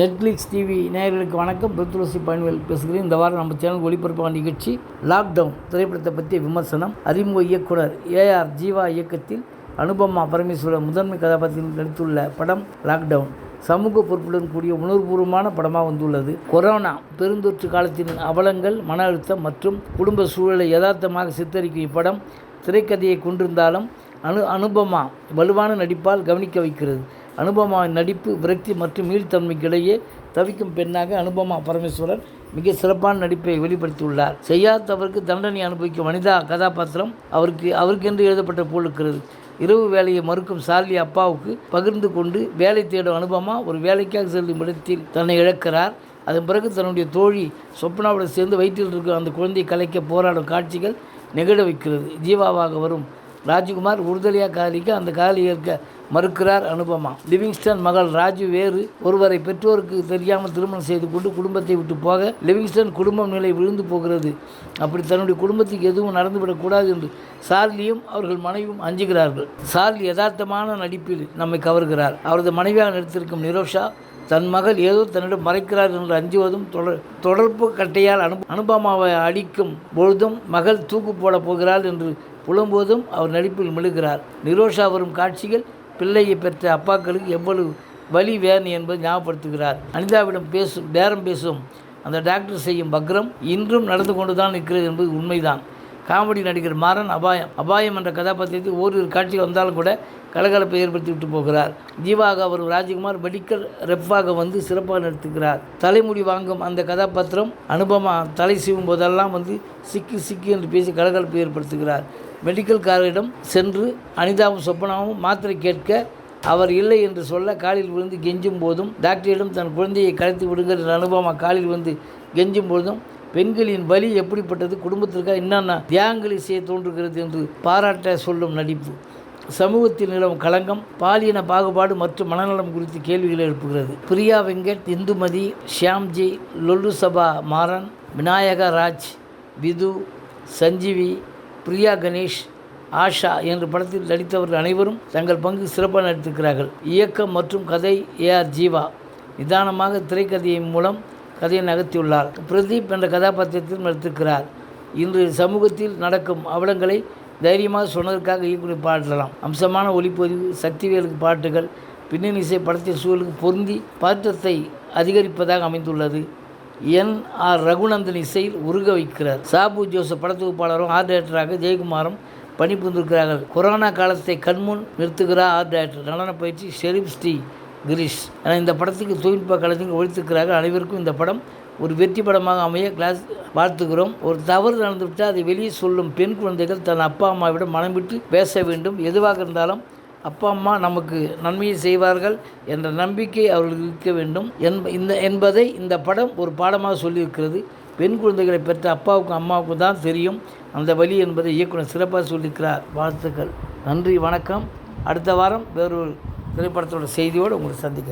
Netflix TV நேயர்களுக்கு வணக்கம். பெருத்துளசி பயன்கள் பேசுகிறேன். இந்த வாரம் நம்ம சேனல் ஒளிபரப்பான நிகழ்ச்சி லாக்டவுன் திரைப்படத்தை பற்றிய விமர்சனம் அறிமுக இயக்குனர் ஏஆர் ஜீவா இயக்கத்தில் அனுபமா பரமேஸ்வரர் முதன்மை கதாபாத்திரத்தில் நடித்துள்ள படம் லாக்டவுன் சமூக பொறுப்புடன் கூடிய உணர்வுபூர்வமான படமாக வந்துள்ளது. கொரோனா பெருந்தொற்று காலத்தின் அவலங்கள் மன அழுத்தம் மற்றும் குடும்ப சூழலை யதார்த்தமாக சித்தரிக்கும் இப்படம் திரைக்கதையை கொண்டிருந்தாலும் அனு அனுபமா வலுவான நடிப்பால் கவனிக்க வைக்கிறது. அனுபமாவின் நடிப்பு விரக்தி மற்றும் மீள்தன்மைக்கிடையே தவிக்கும் பெண்ணாக அனுபமா பரமேஸ்வரன் மிக சிறப்பான நடிப்பை வெளிப்படுத்தியுள்ளார். செய்யாத தவறுக்கு தண்டனை அனுபவிக்கும் வனிதா கதாபாத்திரம் அவருக்கு அவருக்கென்று எழுதப்பட்ட போல் இருக்கிறது இரவு வேலையை மறுக்கும் சார்லி அப்பாவுக்கு பகிர்ந்து கொண்டு வேலை தேடும் அனுபமா ஒரு வேலைக்காக செல்லும் இடத்தில் தன்னை இழக்கிறார். அதன் பிறகு தன்னுடைய தோழி சொப்னாவுடன் சேர்ந்து வயிற்றில் இருக்கும் அந்த குழந்தையை கலைக்க போராடும் காட்சிகள் நெகிழ வைக்கிறது. ஜீவாவாக வரும் ராஜ்குமார் உறுதலையாக காதலிக்க அந்த காதலி ஏற்க மறுக்கிறார் அனுபமா. லிவிங்ஸ்டன் மகள் ராஜு வேறு ஒருவரை பெற்றோருக்கு தெரியாமல் திருமணம் செய்து கொண்டு குடும்பத்தை விட்டு போக லிவிங்ஸ்டன் குடும்பம் நிலை விழுந்து போகிறது. அப்படி தன்னுடைய குடும்பத்துக்கு எதுவும் நடந்துவிடக்கூடாது என்று சார்லியும் அவர்கள் மனைவியும் அஞ்சுகிறார்கள். சார்லி யதார்த்தமான நடிப்பில் நம்மை கவர்கிறார். அவரது மனைவியாக நடித்திருக்கும் நிரோஷா தன் மகள் ஏதோ தன்னிடம் மறைக்கிறார் என்று அஞ்சுவதும் தொடர் தொடர்பு கட்டையால் அனு அனுபமாவை அடிக்கும் பொழுதும் மகள் தூக்கு போடப் போகிறாள் என்று புலம்போதும் அவர் நடிப்பில் மெழுகிறார் நிரோஷா வரும் காட்சிகள் பிள்ளையை பெற்ற அப்பாக்களுக்கு எவ்வளவு வலி வேதனை என்பதை ஞாபகப்படுத்துகிறார். அனிதாவிடம் பேசும் பேரம் பேசும். அந்த டாக்டர் செய்யும் பக்ரம் இன்றும் நடந்து கொண்டு தான் இருக்கிறது என்பது உண்மைதான். காமெடி நடிகர் மாறன் அபாயம். அபாயம் என்ற கதாபாத்திரத்தில் ஓரிரு காட்சிகள் வந்தாலும் கூட கலகலப்பை ஏற்படுத்தி விட்டு போகிறார். ஜீவாக அவர் ராஜ்குமார் மெடிக்கல் ரெப்பாக வந்து சிறப்பாக நடத்துகிறார் தலைமுடி வாங்கும் அந்த கதாபாத்திரம் அனுபமா தலை சீவும் போதெல்லாம் வந்து சிக்கி சிக்கி என்று பேசி கலகலப்பை ஏற்படுத்துகிறார். மெடிக்கல்காரரிடம் சென்று அனிதாவும் சொப்பனாவும் மாத்திரை கேட்க அவர் இல்லை என்று சொல்ல காலில் விழுந்து கெஞ்சும் போதும் டாக்டரிடம் தன் குழந்தையை கலைத்து விடுங்கள் என்ற அனுபவம் காலில் வந்து கெஞ்சும் போதும் பெண்களின் வலி எப்படிப்பட்டது? குடும்பத்திற்காக என்னென்ன தியாகங்களை செய்ய தோன்றுகிறது? என்று பாராட்ட சொல்லும் நடிப்பு. சமூகத்தில் நிலவும் களங்கம் பாலியன பாகுபாடு மற்றும் மனநலம் குறித்து கேள்விகளை எழுப்புகிறது. பிரியா வெங்கட் இந்துமதி ஷியாம்ஜி லொல்லு சபா மாறன் விநாயகராஜ் விது சஞ்சீவி பிரியா கணேஷ் ஆஷா என்ற படத்தில் நடித்தவர்கள் அனைவரும் தங்கள் பங்கு சிறப்பாக நடித்திருக்கிறார்கள். இயக்கம் மற்றும் கதை ஏஆர் ஜீவா நிதானமாக திரைக்கதையின் மூலம் கதையை நகர்த்தியுள்ளார். பிரதீப் என்ற கதாபாத்திரத்தில் நடித்திருக்கிறார். இன்று சமூகத்தில் நடக்கும் அவலங்களை தைரியமாக சொன்னதற்காக இயக்குனர் பாடலாம். அம்சமான ஒளிப்பதிவு சக்திவேலுக்கு பாட்டுகள் பின்னணி இசை படத்தின் சூழலுக்கு பொருந்தி பதற்றத்தை அதிகரிப்பதாக அமைந்துள்ளது. என் ஆர் ரகுநந்தன் இசையில் உருக வைக்கிறார். சாபு ஜோசப் படத்தொகுப்பாளரும் ஆர்ட் டைரக்டராக ஜெயக்குமாரும் பணிபுரிந்திருக்கிறார்கள். கொரோனா காலத்தை கண்முன் நிறுத்துகிறார் ஆர்ட் டைரக்டர். நடன பயிற்சி ஷெரீப் ஸ்ரீ கிரீஷ் என இந்த படத்துக்கு தொழில்நுட்ப கலைஞர்கள் ஒழித்திருக்கிறார்கள். அனைவருக்கும் இந்த படம் ஒரு வெற்றி படமாக அமைய கிளாஸ் வாழ்த்துகிறோம். ஒரு தவறு நடந்துவிட்டால் அதை வெளியே சொல்லும் பெண் குழந்தைகள் தன் அப்பா அம்மாவிடம் மனம் விட்டு பேச வேண்டும். எதுவாக இருந்தாலும் அப்பா அம்மா நமக்கு நன்மையை செய்வார்கள் என்ற நம்பிக்கை அவர்களுக்கு இருக்க வேண்டும். என்ப இந்த என்பதை இந்த படம் ஒரு பாடமாக சொல்லியிருக்கிறது. பெண் குழந்தைகளை பெற்ற அப்பாவுக்கும் அம்மாவுக்கும் தான் தெரியும். அந்த வழி என்பதை இயக்குனர் சிறப்பாக சொல்லியிருக்கிறார். வாழ்த்துக்கள். நன்றி வணக்கம். அடுத்த வாரம் வேறொரு திரைப்படத்தோட செய்தியோடு உங்களை சந்திக்கிறேன்.